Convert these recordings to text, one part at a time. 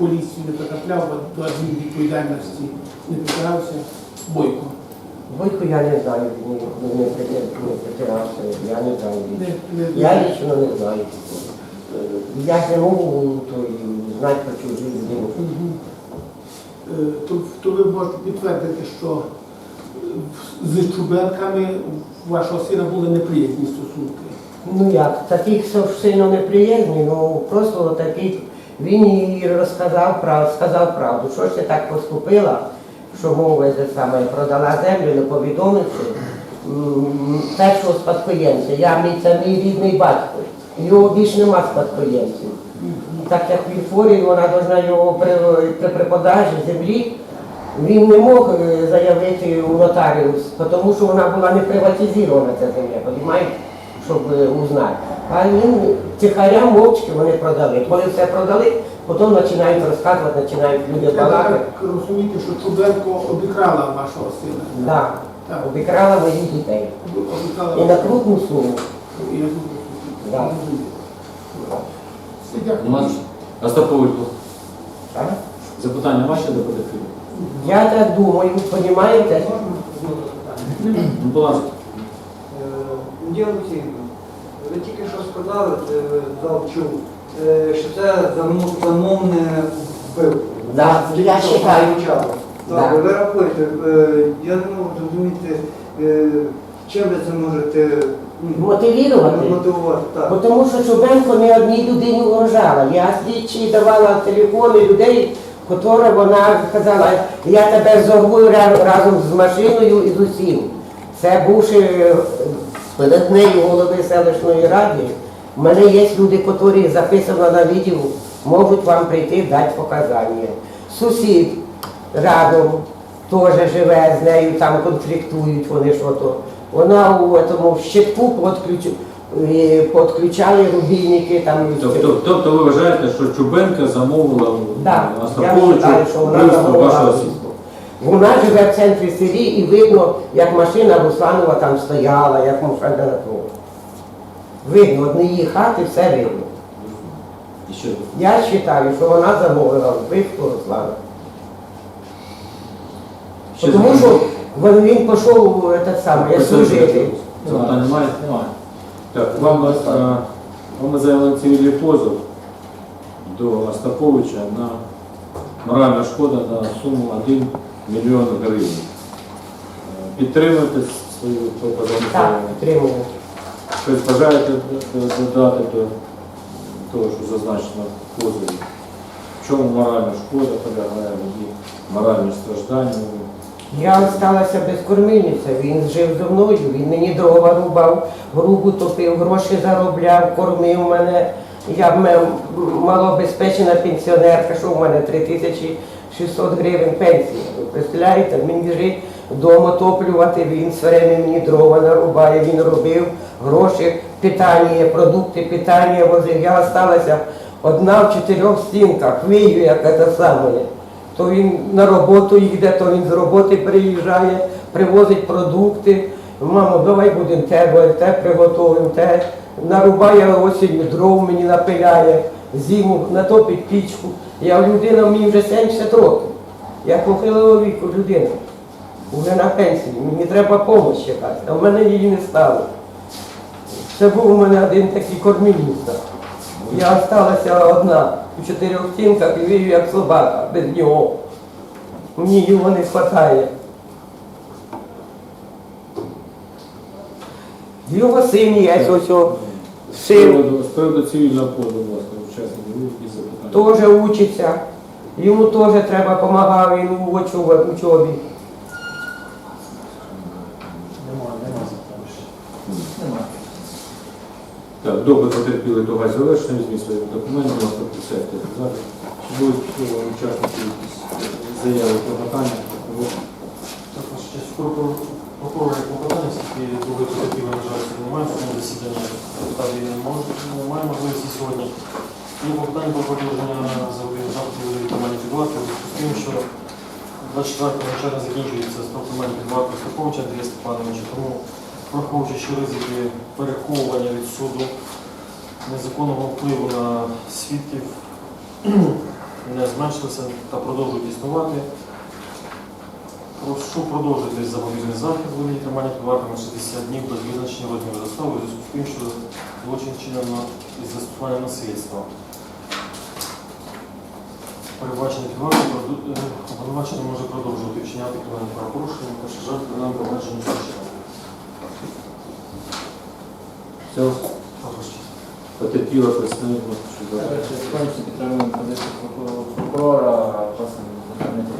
поліцію не потрапляв, до адмінвідповідальності не притирався. Бойко. Бойко я не знаю, не притирався, я не знаю. Я лично не знаю. Е, Я не можу то, знати про чужу людину. То, ви можете підтвердити, що е, з Чубенками вашого сина були неприязні стосунки. Ну як, таких що сильно неприємні, ну просто такий, він їй розказав правду, сказав правду, що ти так поступила, що мова це саме продала землю, не повідомивши першого спадкоємця. Я мій це мій рідний батько. Його більш нема спадкоємців. Так як він хворий, вона повинна його при, при, продажі землі. Він не мог е, заявити у нотаріус, тому що вона була не приватизована ця земля, розумієте, щоб е, узнати. А він тихаря мовчки вони продали. Коли все продали, потім починають розказувати, починають люди балакати. так розумієте, що Чубенко обікрала вашого сина. Да, Так. обікрала моїх дітей. Обікрала І на крупну суму. І Да. Нема Остапович, Так? запитання ваші до потерпілих? Я так думаю, розумієте? Ну, будь ласка. Е, Олексіївна, ви тільки що сказали, зал чув, е, що це замовне вбивство. Да, я. Да. Так, ви рахуєте, е, я не можу зрозуміти, е, чим ви це можете ну, Мотивувати. Так. Тому що Чубенко не одній людині угрожала. Я слідчі давала телефони людей, котра вона казала, я тебе зорвую ра- разом з машиною і з усім. Це бувши е, перед нею голови селищної ради. У мене є люди, котрі записано на відео, можуть вам прийти дати показання. Сусід радом теж живе з нею, там конфліктують вони що то. Вона у цьому щитку подключ- е, підключали рубільники там. Тобто, тобто ви вважаєте, що Чубенка замовила Да, вбивство вашого вбивство. Вона живе в центрі селі і видно, як машина Русланова там стояла, як машина на. Видно, одні її хати, все видно. І що? Я вважаю, що вона замовила вбивство Руслана. Ще Тому що він він пішов саме, як служити. Запитань немає? Немає. Так, вам, е, вам заявлено цивільний позов до Остаповича на моральна шкода на суму 1 мільйон гривень. Підтримуєте свою пропозицію? Так. Щось бажаєте додати до того, що зазначено в позові? В чому моральна шкода полягає, які моральні страждання? Я залишилася без кормильниця, він жив зі мною, він мені дрова рубав, грубу топив, гроші заробляв, кормив мене. Я малообезпечена пенсіонерка, що в мене 3600 гривень пенсії. Ви представляєте, мені жить вдома топлювати, він все время мені дрова нарубає, він робив гроші, питання, продукти, питання возив. Я залишилася одна в чотирьох стінках, вию, як це саме. То він на роботу їде, то він з роботи приїжджає, привозить продукти. Мамо, давай будемо те, те приготуємо, те. Нарубає осінню дров мені напиляє, зиму натопить пічку. Я людина, мені вже 70 років. Я похилого віку людина. Уже на пенсії, мені треба допомога якась, а в мене її не стало. Це був у мене один такий кормільниця. Я залишилася одна у чотирьох стінках і вію як собака без нього. Мені його не вистачає. Його син є, ось ось син з приводу цивільного позову, будь ласка, учасники, ви які запитання? теж учиться. Йому теж треба допомагати, він у учобі. учобі. Немає, немає запитань. Так, допит потерпіли до газ завершений, візьміть свої документи, будь ласка, присядьте зараз. Чи будуть е, учасники якісь заяви про питання? Так, ваша честь, прокурор прокурор як клопотання, оскільки другої потерпілої, на жаль, сьогодні немає, тому засідання може- немає можливості сьогодні. І клопотання про продовження заходів виконання під вартою, з тим, що 24 навчання закінчується з прокурором під вартою Стаповича Андрія Степановича, тому враховуючи, ризики переховування від суду, незаконного впливу на свідків, не зменшилися та продовжують існувати. Прошу продовжити запобіжний захід. Вигляді тримання під вартою на 60 днів без визначення розміру застави у зв'язку з тим, що злочин вчинено із застосуванням насильства. Перебачення під вартою е, може продовжувати вчиняти кримінальне правопорушення та жаль кримінальне провадження злочину. Все, потерпіла представник підтримуємо позицію прокурора- просимо зупинити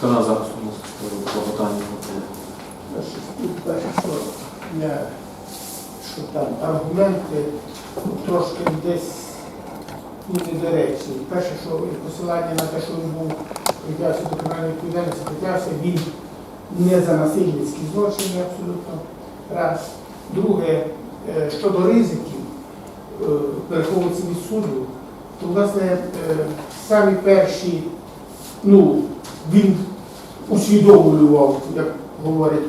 клопотання. Сторона захисту клопотання. Я, що там аргументи ну, трошки десь ну, недоречні. Перше, що посилання на те, що він був притягся до кримінальної відповідальності, притягся він не за насильницькі злочини абсолютно. Раз. Друге, е, щодо ризиків е, переховуватися від суду, то власне е, самі перші, ну, усвідомлював, як говорить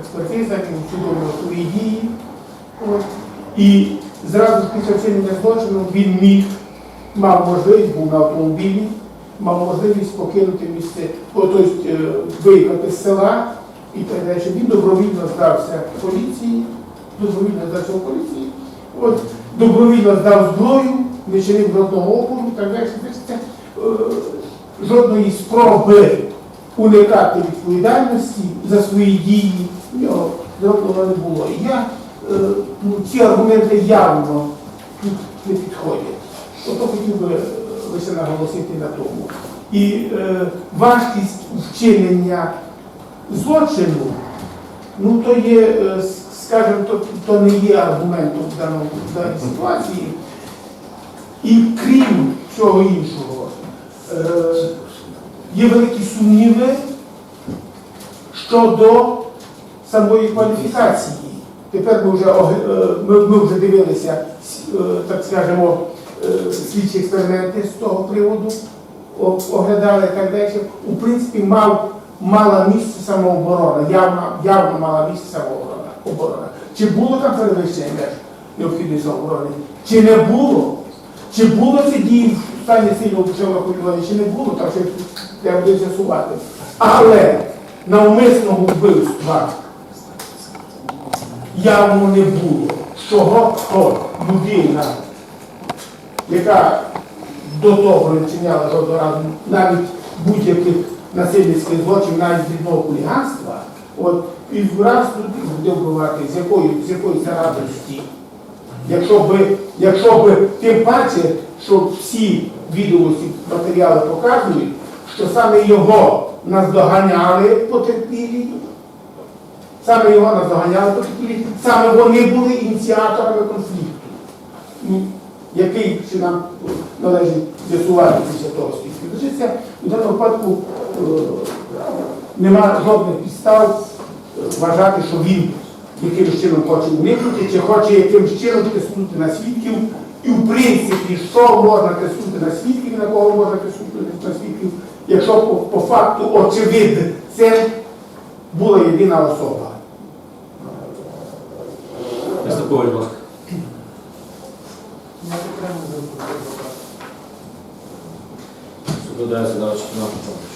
експертиза, він усвідомлював свої дії. І зразу після вчинення злочину він міг, мав можливість, був на автомобілі, мав можливість покинути місце, тобто е, виїхати з села і так далі. Він добровільно здався поліції, добровільно здався поліції, от, добровільно здав зброю, не чинив опору, так далі. Тобто жодної спроби уникати відповідальності за свої дії в нього зроблено не було. Я, е, ну, ці аргументи явно тут не підходять. Ото хотів би е, лише наголосити на тому. І е, важкість вчинення злочину, ну то є, е, скажімо, то, то не є аргументом в даній ситуації. І крім всього іншого, є великі сумніви щодо самої кваліфікації. Тепер ми вже, е, ми, вже дивилися, е, так скажемо, е, слідчі експерименти з того приводу, оглядали і так далі. У принципі, мав, мала місце самооборона, явно, явно мала місце самооборона. Оборона. Чи було там перевищення меж необхідної самооборони? Чи не було? Чи було це дії в стані сильного душевного хвилювання, чи не було, так що треба буде з'ясувати. Але навмисного вбивства явно не було. Чого то людина, яка до того не вчиняла жодного разу навіть будь-яких насильницьких злочинів, навіть дрібного хуліганства, от, і враз людину буде вбивати, з якої, з якої це радості. Якщо би, якщо би, тим паче, що всі відомості матеріали показують, що саме його наздоганяли потерпілі, саме його наздоганяли потерпілі, саме вони були ініціаторами конфлікту, який ще нам належить з'ясувати після того слідства. Лишиться. У даному випадку е, немає жодних підстав е, вважати, що він якимось чином хоче уникнути, чи хоче якимось чином тиснути на свідків. І в принципі, що можна тиснути на свідків, на кого можна тиснути на свідків, якщо по, по факту очевидно, це була єдина особа. Стапович, будь ласка. Суд додається до 14.